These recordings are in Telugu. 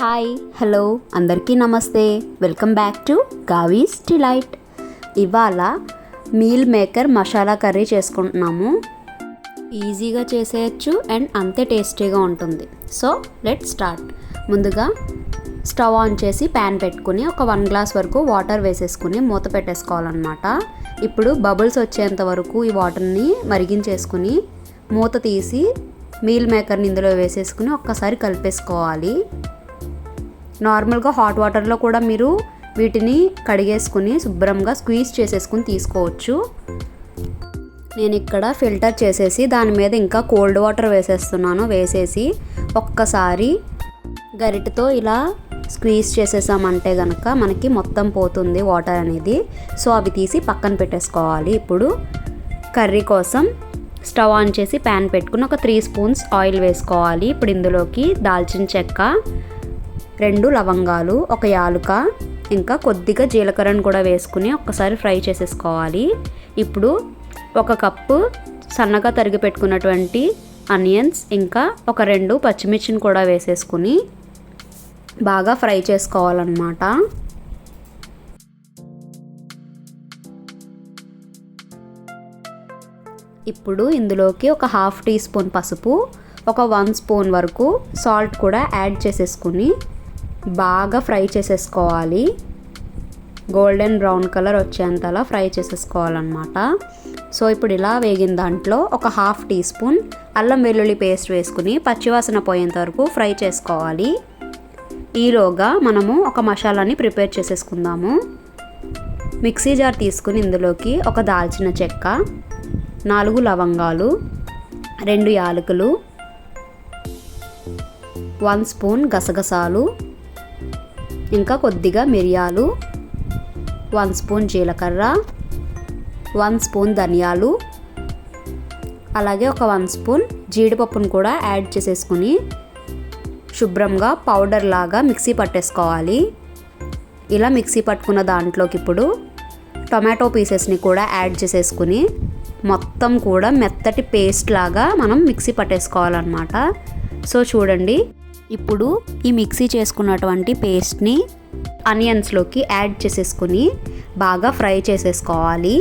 హాయ్ హలో అందరికీ నమస్తే. Welcome back to Gavi's delight. ఇవాళ మీల్ మేకర్ మసాలా కర్రీ చేసుకుంటున్నాము. ఈజీగా చేసేయచ్చు అండ్ అంతే టేస్టీగా ఉంటుంది. So let start. ముందుగా స్టవ్ ఆన్ చేసి ప్యాన్ పెట్టుకుని ఒక వన్ గ్లాస్ వరకు వాటర్ వేసేసుకుని మూత పెట్టేసుకోవాలన్నమాట. ఇప్పుడు బబుల్స్ వచ్చేంత వరకు ఈ వాటర్ని మరిగించేసుకుని మూత తీసి మీల్ మేకర్ని ఇందులో వేసేసుకుని ఒక్కసారి కలిపేసుకోవాలి. నార్మల్గా హాట్ వాటర్లో కూడా మీరు వీటిని కడిగేసుకుని శుభ్రంగా స్క్వీజ్ చేసేసుకుని తీసుకోవచ్చు. నేను ఇక్కడ ఫిల్టర్ చేసేసి దాని మీద ఇంకా కోల్డ్ వాటర్ వేసేస్తున్నాను వేసేసి ఒక్కసారి గరిటతో ఇలా స్క్వీజ్ చేసేసామంటే కనుక మనకి మొత్తం పోతుంది వాటర్ అనేది. సో అవి తీసి పక్కన పెట్టేసుకోవాలి. ఇప్పుడు కర్రీ కోసం స్టవ్ ఆన్ చేసి ప్యాన్ పెట్టుకుని ఒక త్రీ స్పూన్స్ ఆయిల్ వేసుకోవాలి. ఇప్పుడు ఇందులోకి దాల్చిన చెక్క రెండు లవంగాలు ఒక యాలుక ఇంకా కొద్దిగా జీలకర్రను కూడా వేసుకుని ఒక్కసారి ఫ్రై చేసేసుకోవాలి. ఇప్పుడు ఒక కప్పు సన్నగా తరిగి పెట్టుకున్నటువంటి ఆనియన్స్ ఇంకా ఒక రెండు పచ్చిమిర్చిని కూడా వేసేసుకుని బాగా ఫ్రై చేసుకోవాలన్నమాట. ఇప్పుడు ఇందులోకి ఒక హాఫ్ టీ స్పూన్ పసుపు ఒక వన్ స్పూన్ వరకు సాల్ట్ కూడా యాడ్ చేసేసుకుని బాగా ఫ్రై చేసేసుకోవాలి. గోల్డెన్ బ్రౌన్ కలర్ వచ్చేంతలా ఫ్రై చేసేసుకోవాలన్నమాట. సో ఇప్పుడు ఇలా వేగిన దాంట్లో ఒక హాఫ్ టీ స్పూన్ అల్లం వెల్లుల్లి పేస్ట్ వేసుకుని పచ్చివాసన పోయేంత వరకు ఫ్రై చేసుకోవాలి. ఈలోగా మనము ఒక మసాలాని ప్రిపేర్ చేసేసుకుందాము. మిక్సీ జార్ తీసుకుని ఇందులోకి ఒక దాల్చిన చెక్క నాలుగు లవంగాలు రెండు యాలకులు వన్ స్పూన్ గసగసాలు ఇంకా కొద్దిగా మిరియాలు వన్ స్పూన్ జీలకర్ర వన్ స్పూన్ ధనియాలు అలాగే ఒక వన్ స్పూన్ జీడిపప్పును కూడా యాడ్ చేసేసుకుని శుభ్రంగా పౌడర్ లాగా మిక్సీ పట్టేసుకోవాలి. ఇలా మిక్సీ పట్టుకున్న దాంట్లోకి ఇప్పుడు టొమాటో పీసెస్ని కూడా యాడ్ చేసేసుకుని మొత్తం కూడా మెత్తటి పేస్ట్ లాగా మనం మిక్సీ పట్టేసుకోవాలన్నమాట. సో చూడండి ఇప్పుడు ఈ మిక్సీ చేసుకున్నటువంటి పేస్ట్ని ఆనియన్స్లోకి యాడ్ చేసేసుకుని బాగా ఫ్రై చేసేసుకోవాలి.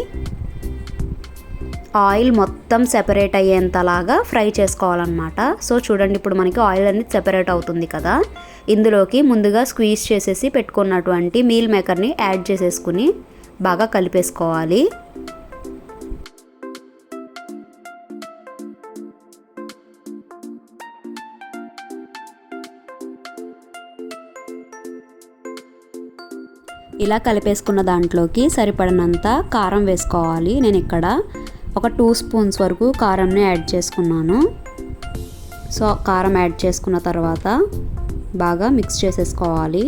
ఆయిల్ మొత్తం సెపరేట్ అయ్యేంతలాగా ఫ్రై చేసుకోవాలన్నమాట. సో చూడండి ఇప్పుడు మనకి ఆయిల్ అనేది సెపరేట్ అవుతుంది కదా. ఇందులోకి ముందుగా స్క్వీజ్ చేసేసి పెట్టుకున్నటువంటి మీల్ మేకర్ని యాడ్ చేసేసుకుని బాగా కలిపేసుకోవాలి. ఇలా కలిపేసుకున్న దాంట్లోకి సరిపడినంత కారం వేసుకోవాలి. నేను ఇక్కడ ఒక టూ స్పూన్స్ వరకు కారంని యాడ్ చేసుకున్నాను. సో కారం యాడ్ చేసుకున్న తర్వాత బాగా మిక్స్ చేసేసుకోవాలి.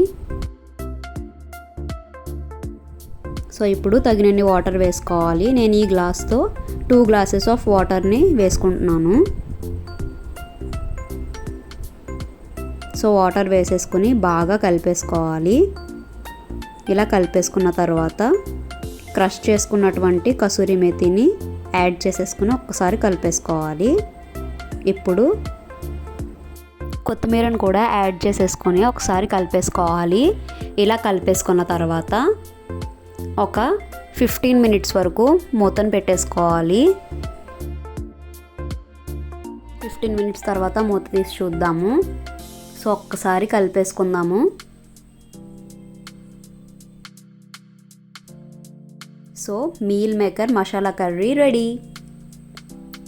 సో ఇప్పుడు తగినన్ని వాటర్ వేసుకోవాలి. నేను ఈ గ్లాస్తో టూ గ్లాసెస్ ఆఫ్ వాటర్ని వేసుకుంటున్నాను. సో వాటర్ వేసేసుకుని బాగా కలిపేసుకోవాలి. ఇలా కలిపేసుకున్న తర్వాత క్రష్ చేసుకున్నటువంటి కసూరి మెతిని యాడ్ చేసేసుకుని ఒక్కసారి కలిపేసుకోవాలి. ఇప్పుడు కొత్తిమీరను కూడా యాడ్ చేసేసుకొని ఒకసారి కలిపేసుకోవాలి. ఇలా కలిపేసుకున్న తర్వాత ఒక ఫిఫ్టీన్ మినిట్స్ వరకు మూతను పెట్టేసుకోవాలి. ఫిఫ్టీన్ మినిట్స్ తర్వాత మూత తీసి చూద్దాము. సో ఒక్కసారి కలిపేసుకుందాము. So meal maker masala curry ready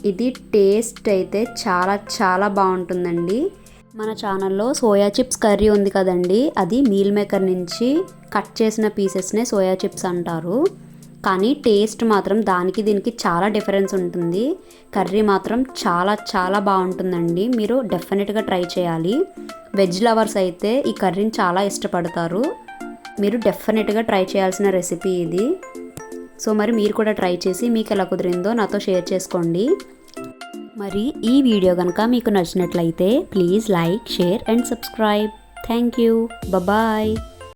ఇది టేస్ట్ అయితే చాలా చాలా బాగుంటుందండి. మన ఛానల్లో సోయా చిప్స్ కర్రీ ఉంది కదండి. అది మీల్ మేకర్ నుంచి కట్ చేసిన పీసెస్నే సోయా చిప్స్ అంటారు. కానీ టేస్ట్ మాత్రం దానికి దీనికి చాలా డిఫరెన్స్ ఉంటుంది. కర్రీ మాత్రం చాలా చాలా బాగుంటుందండి. మీరు డెఫినెట్గా ట్రై చేయాలి. వెజ్ లవర్స్ అయితే ఈ కర్రీని చాలా ఇష్టపడతారు. మీరు డెఫినెట్గా ట్రై చేయాల్సిన రెసిపీ ఇది. సో మరి మీరు కూడా ట్రై చేసి మీకు ఎలా కుదిరిందో నాతో షేర్ చేసుకోండి. మరి ఈ వీడియో కనుక మీకు నచ్చినట్లయితే please like share and subscribe. Thank you. Bye